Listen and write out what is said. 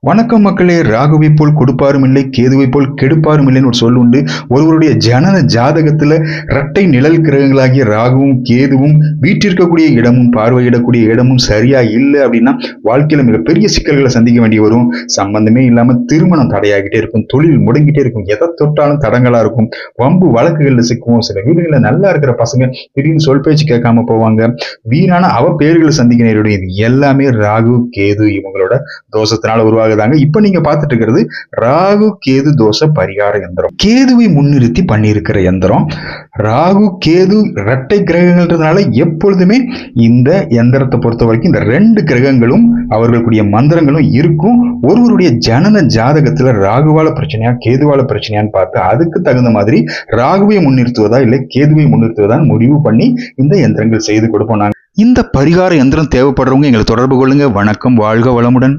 வணக்கம் மக்களே ராகுவை போல் கொடுப்பாரும் இல்லை கேதுவை போல் கெடுப்பாரும் இல்லைன்னு ஒரு சொல் உண்டு. ஒருவருடைய ஜனன ஜாதகத்துல இரட்டை நிழல் கிரகங்களாகிய ராகுவும் கேதுவும் வீட்டிற்கக்கூடிய இடமும் பார்வையிடக்கூடிய இடமும் சரியா இல்லை அப்படின்னா வாழ்க்கையில மிகப்பெரிய சிக்கல்களை சந்திக்க வேண்டி வரும். சம்பந்தமே இல்லாம திருமணம் தடையாகிட்டே இருக்கும் தொழில் முடங்கிட்டே இருக்கும் எதை தொட்டாலும் தடங்களா இருக்கும் வம்பு வழக்குகள்ல சிக்குவோம் சில வீடுகளில் நல்லா இருக்கிற பசங்க திடீர்னு சொல் பேச்சு கேட்காம போவாங்க. வீணான அவ பேர்களை சந்திக்க நேரிடும். இது எல்லாமே ராகு கேது இவங்களோட தோஷத்தினால உருவாகுதாங்க. இப்ப நீங்க பார்த்துட்டு இருக்கிறது ராகு கேது தோஷ பரிகார யந்திரம் கேதுவை முன்னிறுத்தி பண்ணியிருக்கிற யந்திரம் ராகு கேது இரட்டை கிரகங்கள்ன்றதுனால எப்பொழுதுமே இந்த யந்திரத்தை பொறுத்த வரைக்கும் இந்த ரெண்டு கிரகங்களும் அவர்களுடைய மந்திரங்களும் இருக்கும். ஒருவருடைய ஜனன ஜாதகத்துல ராகுவால பிரச்சனையா கேதுவால பிரச்சனையான்னு பார்த்து அதுக்கு தகுந்த மாதிரி ராகுவை முன்னிறுத்துவதா இல்லை கேதுவை முன்னிறுத்துவதா முடிவு பண்ணி இந்த யந்திரங்கள் செய்து கொடுப்போம் நாங்கள் இந்த பரிகார யந்திரம் தேவைப்படுறவங்க எங்களை தொடர்பு கொள்ளுங்க. வணக்கம். வாழ்க வளமுடன்.